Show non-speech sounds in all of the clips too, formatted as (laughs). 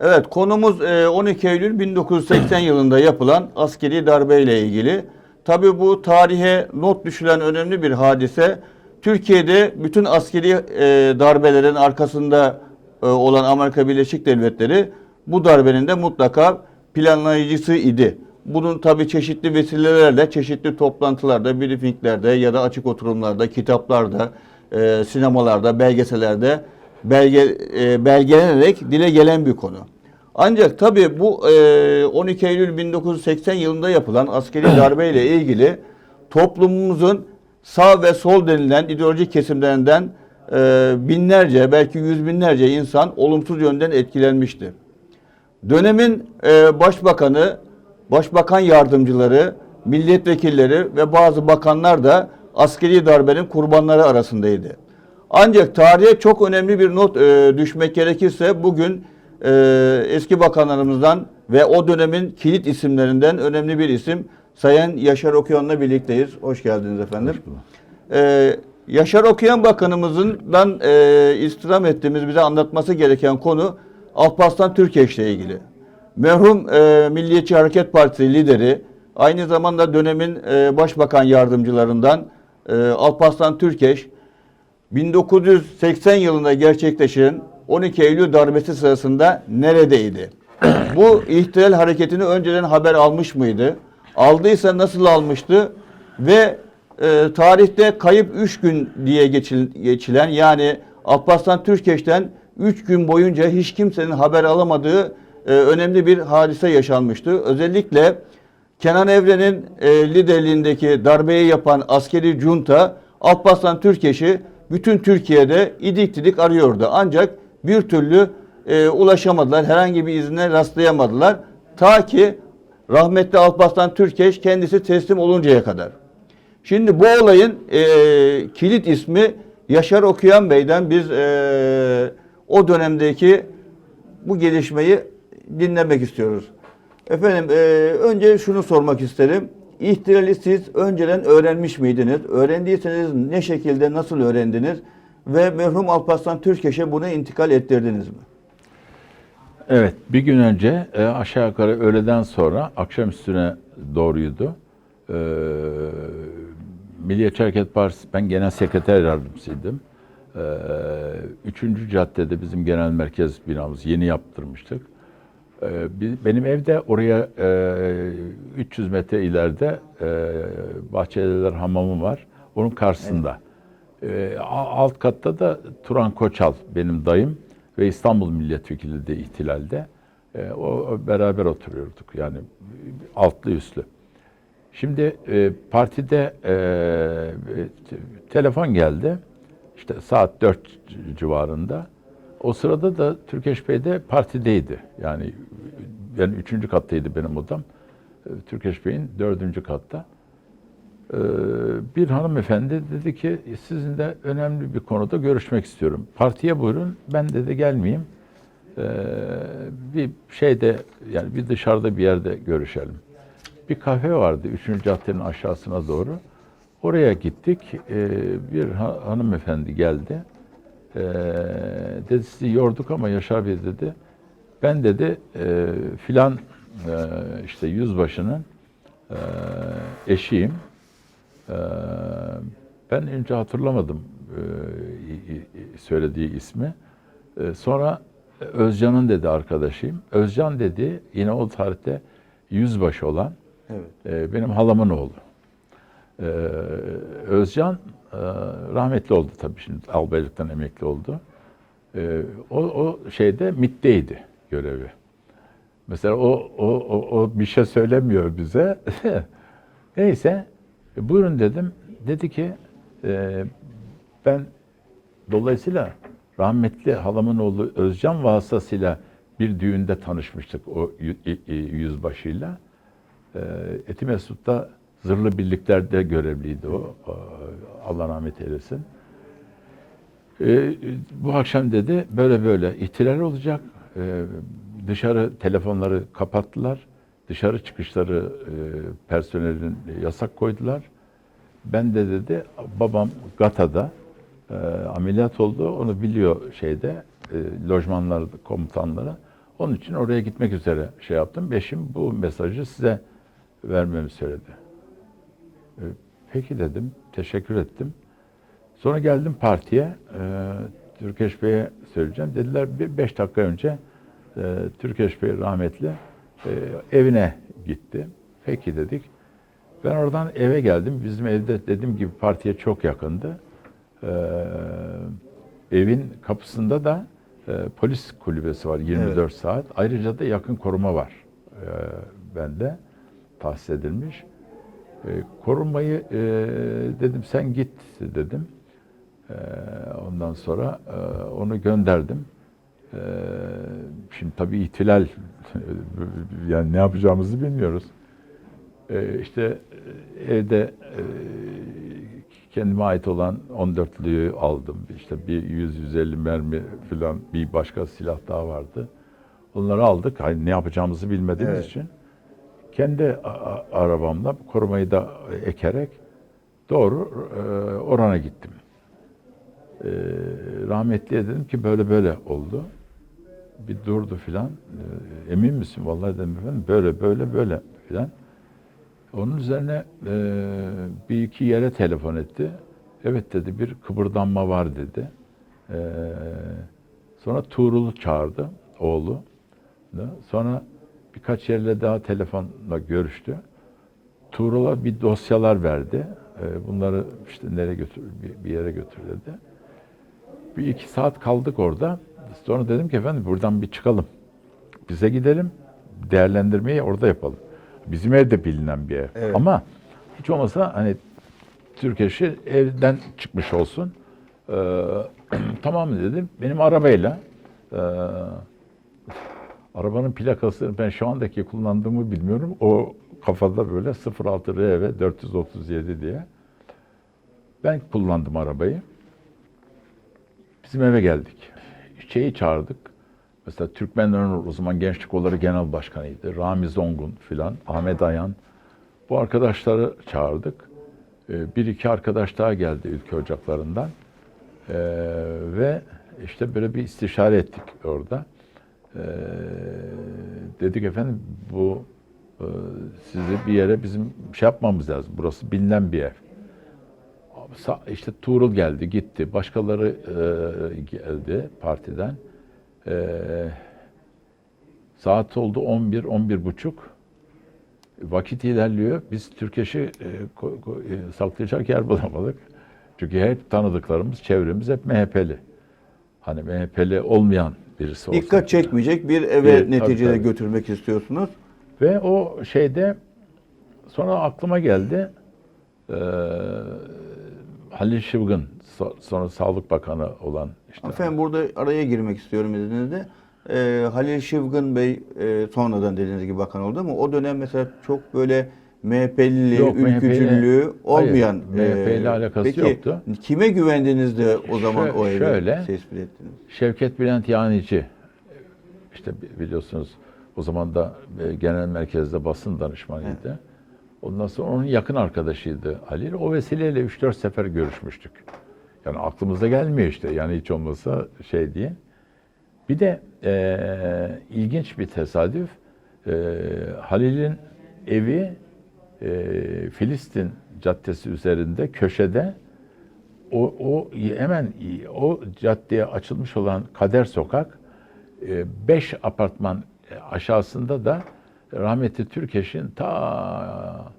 Evet konumuz e, 12 Eylül 1980 yılında yapılan askeri darbe ile ilgili. Tabii bu tarihe not düşülen önemli bir hadise. Türkiye'de bütün askeri e, darbelerin arkasında e, olan Amerika Birleşik Devletleri bu darbenin de mutlaka planlayıcısı idi. Bunun tabii çeşitli vesilelerle, çeşitli toplantılarda, briefinglerde ya da açık oturumlarda, kitaplarda, e, sinemalarda, belgesellerde belge, e, belgelenerek dile gelen bir konu. Ancak tabii bu e, 12 Eylül 1980 yılında yapılan askeri (clears throat) darbe ile ilgili toplumumuzun sağ ve sol denilen ideolojik kesimlerinden e, binlerce belki yüz binlerce insan olumsuz yönden etkilenmişti. Dönemin e, başbakanı, başbakan yardımcıları, milletvekilleri ve bazı bakanlar da askeri darbenin kurbanları arasındaydı. Ancak tarihe çok önemli bir not e, düşmek gerekirse bugün e, eski bakanlarımızdan ve o dönemin kilit isimlerinden önemli bir isim Sayın Yaşar Okuyan'la birlikteyiz. Hoş geldiniz efendim. Ee, Yaşar Okuyan Bakanımızdan e, istirham ettiğimiz bize anlatması gereken konu Alparslan Türkeş ile ilgili. Merhum e, Milliyetçi Hareket Partisi lideri, aynı zamanda dönemin e, başbakan yardımcılarından e, Alparslan Türkeş, 1980 yılında gerçekleşen 12 Eylül darbesi sırasında neredeydi? (clears throat) Bu ihtilal hareketini önceden haber almış mıydı? Aldıysa nasıl almıştı? Ve e, tarihte kayıp 3 gün diye geçil- geçilen yani Alparslan Türkeş'ten 3 gün boyunca hiç kimsenin haber alamadığı e, önemli bir hadise yaşanmıştı. Özellikle Kenan Evren'in e, liderliğindeki darbeyi yapan askeri junta Alparslan Türkeş'i bütün Türkiye'de idik didik arıyordu. Ancak bir türlü e, ulaşamadılar. Herhangi bir izine rastlayamadılar. Ta ki rahmetli Alparslan Türkeş kendisi teslim oluncaya kadar. Şimdi bu olayın e, kilit ismi Yaşar Okuyan Bey'den biz e, o dönemdeki bu gelişmeyi dinlemek istiyoruz. Efendim e, önce şunu sormak isterim. İhtilali siz önceden öğrenmiş miydiniz? Öğrendiyseniz ne şekilde, nasıl öğrendiniz? Ve merhum Alparslan Türkeş'e bunu intikal ettirdiniz mi? Evet, bir gün önce e, aşağı yukarı öğleden sonra akşam üstüne doğruydu. E, Milliyetçi Hareket Partisi, ben genel sekreter yardımcısıydım. E, üçüncü caddede bizim genel merkez binamız yeni yaptırmıştık. E, biz- benim evde oraya e, 300 metre ileride e, Bahçeliler Hamamı var. Onun karşısında. E, a- alt katta da Turan Koçal benim dayım ve İstanbul Milletvekili de ihtilalde. E, o, beraber oturuyorduk yani altlı üstlü. Şimdi e, partide e, te- telefon geldi. İşte saat 4 civarında. O sırada da Türkeş Bey de partideydi. Yani yani üçüncü kattaydı benim odam. E, Türkeş Bey'in dördüncü katta. Ee, bir hanımefendi dedi ki sizinle önemli bir konuda görüşmek istiyorum. Partiye buyurun. Ben de de gelmeyeyim. Ee, bir şeyde yani bir dışarıda bir yerde görüşelim. Bir kafe vardı 3. caddenin aşağısına doğru. Oraya gittik. Ee, bir ha- hanımefendi geldi. Ee, dedi sizi yorduk ama Yaşar Bey dedi. Ben dedi e, filan e, işte yüzbaşının e, eşiyim. Ee, ben önce hatırlamadım e, söylediği ismi. Ee, Sonra Özcan'ın dedi arkadaşıyım. Özcan dedi yine o tarihte yüzbaşı olan Evet. e, benim halamın oğlu. Ee, Özcan e, rahmetli oldu tabii şimdi albaylıktan emekli oldu. Ee, O, o şeyde MİT'teydi görevi. Mesela o, o, o, o bir şey söylemiyor bize. (laughs) Neyse e, buyurun dedim. Dedi ki e, ben dolayısıyla rahmetli halamın oğlu Özcan vasıtasıyla bir düğünde tanışmıştık o yüzbaşıyla. E, Eti Mesut'ta zırhlı birliklerde görevliydi o. E, Allah rahmet eylesin. E, bu akşam dedi böyle böyle ihtilal olacak. E, dışarı telefonları kapattılar. Dışarı çıkışları e, personelin yasak koydular. Ben de dedi babam Gata'da e, ameliyat oldu. Onu biliyor şeyde e, lojmanlar komutanları. Onun için oraya gitmek üzere şey yaptım. Eşim bu mesajı size vermemi söyledi. E, Peki dedim, teşekkür ettim. Sonra geldim partiye, e, Türkeş Bey'e söyleyeceğim. Dediler bir beş dakika önce e, Türkeş Bey rahmetli e, evine gitti. Peki dedik. Ben oradan eve geldim. Bizim evde dediğim gibi partiye çok yakındı. E, evin kapısında da e, polis kulübesi var 24 saat. Ayrıca da yakın koruma var e, bende tahsis edilmiş. E, korumayı e, dedim sen git dedim. E, ondan sonra e, onu gönderdim. E, şimdi tabii ihtilal (laughs) yani ne yapacağımızı bilmiyoruz. E, işte e, evde e, kendime ait olan 14'lüğü aldım. İşte bir 100-150 mermi falan bir başka silah daha vardı. Onları aldık. Hani ne yapacağımızı bilmediğimiz Evet. için kendi arabamla korumayı da ekerek doğru e, orana gittim. E, rahmetliye dedim ki böyle böyle oldu. Bir durdu filan. E, emin misin? Vallahi dedim efendim böyle böyle böyle filan. Onun üzerine e, bir iki yere telefon etti. Evet dedi bir kıpırdanma var dedi. Sonra Tuğrul'u çağırdı oğlu. Sonra birkaç yerle daha telefonla görüştü. Tuğrul'a bir dosyalar verdi. E, bunları işte nereye götür bir, yere götür dedi. Bir iki saat kaldık orada. Sonra dedim ki efendim buradan bir çıkalım. Bize gidelim. Değerlendirmeyi orada yapalım. Bizim evde bilinen bir ev. Evet. Ama hiç olmasa hani Türk eşi evden çıkmış olsun. Ee, (clears throat) tamam dedim. Benim arabayla e, arabanın plakasını ben şu andaki kullandığımı bilmiyorum. O kafada böyle 06 RV 437 diye. Ben kullandım arabayı. Bizim eve geldik. Şeyi çağırdık. Mesela Türkmenlerin o zaman Gençlik Kolları Genel Başkanıydı. Rami Zongun filan, Ahmet Ayan. Bu arkadaşları çağırdık. Ee, Bir iki arkadaş daha geldi ülke ocaklarından. Ee, ve işte böyle bir istişare ettik orada. Ee, dedik efendim bu e, sizi bir yere bizim şey yapmamız lazım. Burası bilinen bir. Sa- işte Tuğrul geldi, gitti. Başkaları e, geldi partiden. E, saat oldu 11, 11 buçuk. Vakit ilerliyor. Biz Türkeş'i e, ko- ko- e, saklayacak yer bulamadık. Çünkü hep tanıdıklarımız, çevremiz hep MHP'li. Hani MHP'li olmayan birisi olsun. Dikkat çekmeyecek bir eve Bir- tabii, neticede tabii. götürmek istiyorsunuz. Ve o şeyde sonra aklıma geldi. Eee Halil Şıvgın so- sonra Sağlık Bakanı olan işte Efendim burada araya girmek istiyorum izninizle. Ee, Halil Şıvgın Bey e, sonradan dediğiniz gibi bakan oldu ama o dönem mesela çok böyle MHP'liliği, Yok, ülkücülüğü olmayan. hayır, MHP'yle e, alakası peki, yoktu. kime güvendiniz de o zaman Şö- o evi şöyle. tespit ettiniz? Şevket Bülent Yanici işte bi- biliyorsunuz o zaman da e, genel merkezde basın danışmanıydı. Ondan sonra onun yakın arkadaşıydı Halil. O vesileyle 3-4 sefer görüşmüştük. Yani aklımıza gelmiyor işte yani hiç olmasa şey diye. Bir de e, ilginç bir tesadüf. E, Halil'in evi e, Filistin Caddesi üzerinde köşede o, o hemen o caddeye açılmış olan Kader Sokak e, beş apartman e, aşağısında da rahmetli Türkeş'in ta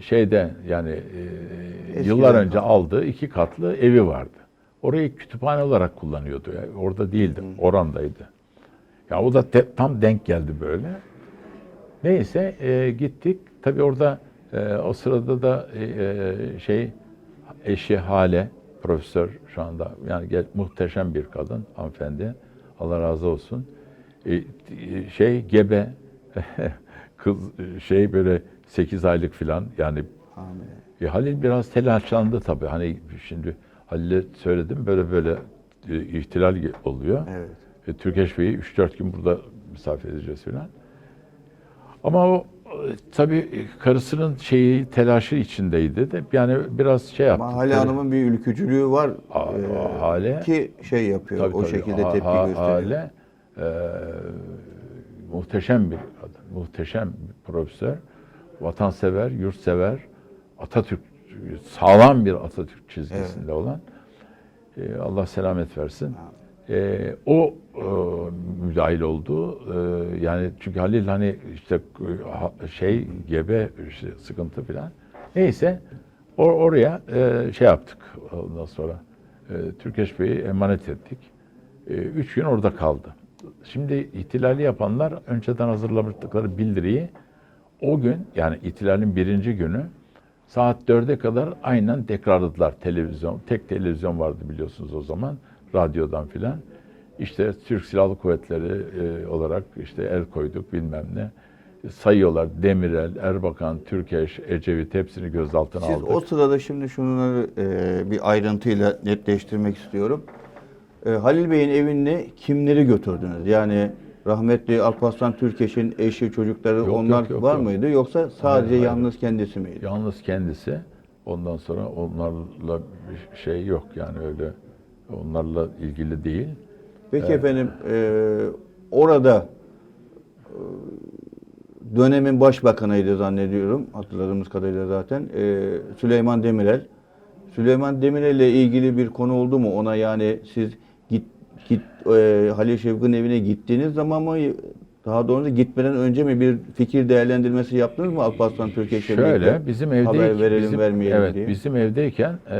şeyde yani e, Eskiden yıllar önce kaldı. aldığı iki katlı evi vardı. Orayı kütüphane olarak kullanıyordu. Yani orada değildi, orandaydı. Ya o da te- tam denk geldi böyle. Neyse e, gittik. Tabii orada e, o sırada da e, e, şey eşi Hale profesör şu anda yani gel, muhteşem bir kadın hanımefendi. Allah razı olsun. E, şey gebe (laughs) kız şey böyle 8 aylık filan yani Amin. e, Halil biraz telaşlandı tabii. Hani şimdi Halil'e söyledim böyle böyle e, ihtilal oluyor. Evet. E, Türkeş Bey'i 3-4 gün burada misafir edeceğiz filan. Ama o tabii karısının şeyi telaşı içindeydi de yani biraz şey yaptı. Ama Hale Tabii. Hanım'ın bir ülkücülüğü var. A- e, Hale- ki şey yapıyor, Tabii, o tabii. şekilde Ha- tepki ha- gösteriyor. Hale, e, muhteşem bir adam, muhteşem bir profesör, vatansever, yurtsever, Atatürk sağlam bir Atatürk çizgisinde olan e, Allah selamet versin. E, o e, müdahil oldu. E, yani çünkü Halil hani işte e, şey gebe işte sıkıntı falan. Neyse or- oraya e, şey yaptık ondan sonra. E, Türkeş Bey'i emanet ettik. E, üç gün orada kaldı. Şimdi ihtilali yapanlar önceden hazırlamıştıkları bildiriyi o gün yani ihtilalin birinci günü saat dörde kadar aynen tekrarladılar televizyon. Tek televizyon vardı biliyorsunuz o zaman radyodan filan. İşte Türk Silahlı Kuvvetleri e, olarak işte el koyduk bilmem ne. Sayıyorlar Demirel, Erbakan, Türkeş, Ecevit hepsini gözaltına Siz aldık. o sırada şimdi şunları e, bir ayrıntıyla netleştirmek istiyorum. E, Halil Bey'in evine kimleri götürdünüz? Yani rahmetli Alparslan Türkeş'in eşi, çocukları Yok, onlar yok, yok, var yok. mıydı? Yoksa sadece Hayır, hayır. yalnız kendisi miydi? Yalnız kendisi. Ondan sonra onlarla bir şey yok yani öyle onlarla ilgili değil. Peki efendim e, orada e, dönemin başbakanıydı zannediyorum. Hatırladığımız kadarıyla zaten. E, Süleyman Demirel. Süleyman Demirel ile ilgili bir konu oldu mu? Ona yani siz git git e, Halil Şevk'in evine gittiğiniz zaman mı daha doğrusu gitmeden önce mi bir fikir değerlendirmesi yaptınız mı Alparslan Türkeş'le Şöyle birlikte? bizim Haber evdeyken verelim bizim, vermeyelim evet, diye. bizim evdeyken e,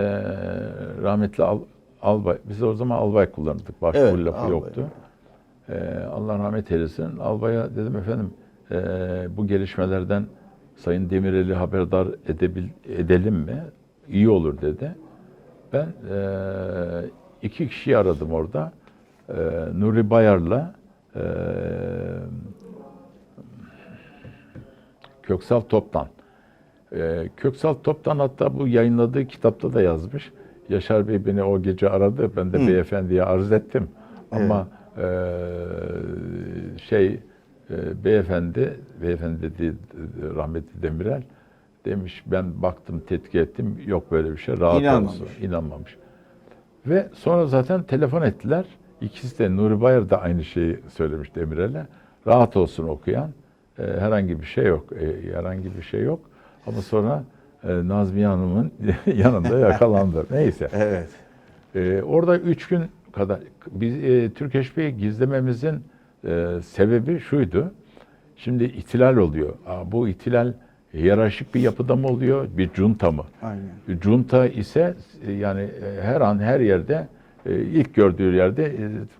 rahmetli al, albay biz o zaman albay kullanırdık. Evet, Başvuru lafı albay. yoktu. E, Allah rahmet eylesin. Albaya dedim efendim e, bu gelişmelerden Sayın Demirel'i haberdar edebil, edelim mi? İyi olur dedi. Ben e, iki kişiyi aradım orada. E, Nuri Bayar'la e, Köksal Toptan. Ee, Köksal Toptan hatta bu yayınladığı kitapta da yazmış. Yaşar Bey beni o gece aradı. Ben de beyefendiye arz ettim. Ama eee, şey eee, beyefendi, beyefendi dediği e, rahmetli Demirel demiş ben baktım tetkik ettim yok böyle bir şey rahat İnanmamış. olsun. İnanmamış. Ve sonra zaten telefon ettiler. İkisi de Nuri Bayar da aynı şeyi söylemiş Demirel'e. Rahat olsun okuyan. E, herhangi bir şey yok. E, herhangi bir şey yok. Ama sonra e, Nazmiye Hanım'ın (laughs) yanında yakalandı. (laughs) Neyse. Evet. E, orada üç gün kadar biz e, Türkeş Bey'i gizlememizin e, sebebi şuydu. Şimdi ihtilal oluyor. Aa, bu ihtilal hiyerarşik bir yapıda mı oluyor, bir junta mı? Aynen. Junta ise e, yani e, her an her yerde e, ilk gördüğü yerde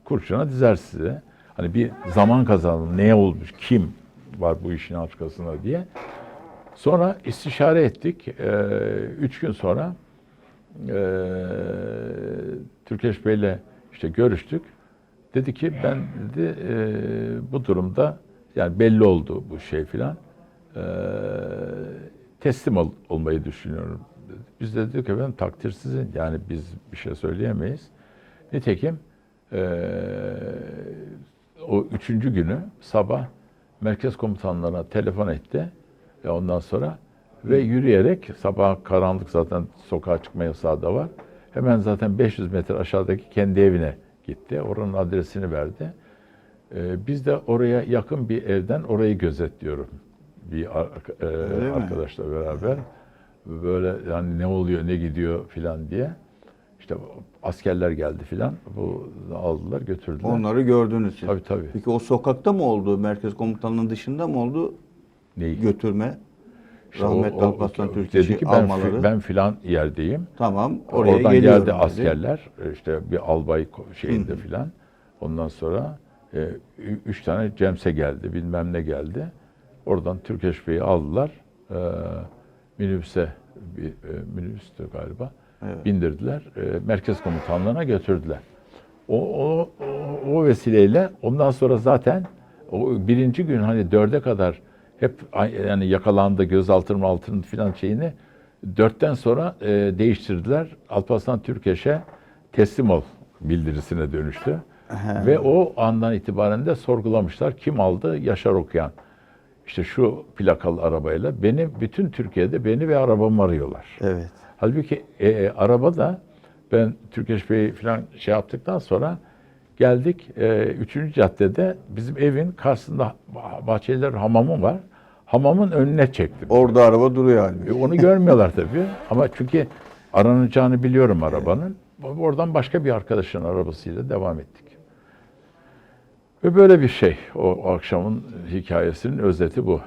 kurşuna dizer size. Hani bir zaman kazanalım. Ne olmuş? Kim var bu işin arkasında diye. Sonra istişare ettik. E, üç gün sonra e, Türkeş Bey'le işte görüştük. Dedi ki ben dedi e, bu durumda yani belli oldu bu şey filan. E, teslim ol- olmayı düşünüyorum. dedi. Biz de dedik efendim takdir sizin. Yani biz bir şey söyleyemeyiz. Nitekim e, o üçüncü günü sabah merkez komutanlarına telefon etti. Ve ondan sonra ve yürüyerek sabah karanlık zaten sokağa çıkma yasağı da var. Hemen zaten 500 metre aşağıdaki kendi evine gitti. Oranın adresini verdi. Ee, biz de oraya yakın bir evden orayı gözetliyorum. Bir ar- e, Öyle mi? arkadaşla beraber. Böyle yani ne oluyor, ne gidiyor filan diye. İşte askerler geldi filan. Bu aldılar, götürdüler. Onları gördünüz siz. Tabii tabii. Peki o sokakta mı oldu? Merkez komutanlığının dışında mı oldu Neyi? götürme? Rahmetli Alparslan dedi Türkeş'i ki ben, almaları. fi- ben filan yerdeyim. Tamam. Oraya Oradan geliyorum geldi dedi. askerler, işte bir albay şeyinde filan. Ondan sonra e, üç tane Cemse geldi, bilmem ne geldi. Oradan Türkeş Bey'i aldılar. E, minibüse, bir e, minibüstü galiba. Evet. Bindirdiler. E, merkez komutanlığına götürdüler. O, o, o, o vesileyle ondan sonra zaten o birinci gün hani dörde kadar hep yani yakalandı gözaltının altının filan şeyini dörtten sonra e, değiştirdiler. Alparslan Türkeş'e teslim ol bildirisine dönüştü. Ve o andan itibaren de sorgulamışlar. Kim aldı? Yaşar Okuyan. İşte şu plakalı arabayla beni bütün Türkiye'de beni ve arabamı arıyorlar. Evet. Halbuki e, araba da ben Türkeş Bey falan şey yaptıktan sonra Geldik e, üçüncü caddede bizim evin karşısında bah- Bahçeliler hamamı var. Hamamın önüne çektim. Orada araba duruyor E, halbuki. Onu görmüyorlar tabii. Ama çünkü aranacağını biliyorum arabanın. Oradan başka bir arkadaşın arabasıyla devam ettik. Ve böyle bir şey. O akşamın hikayesinin özeti bu.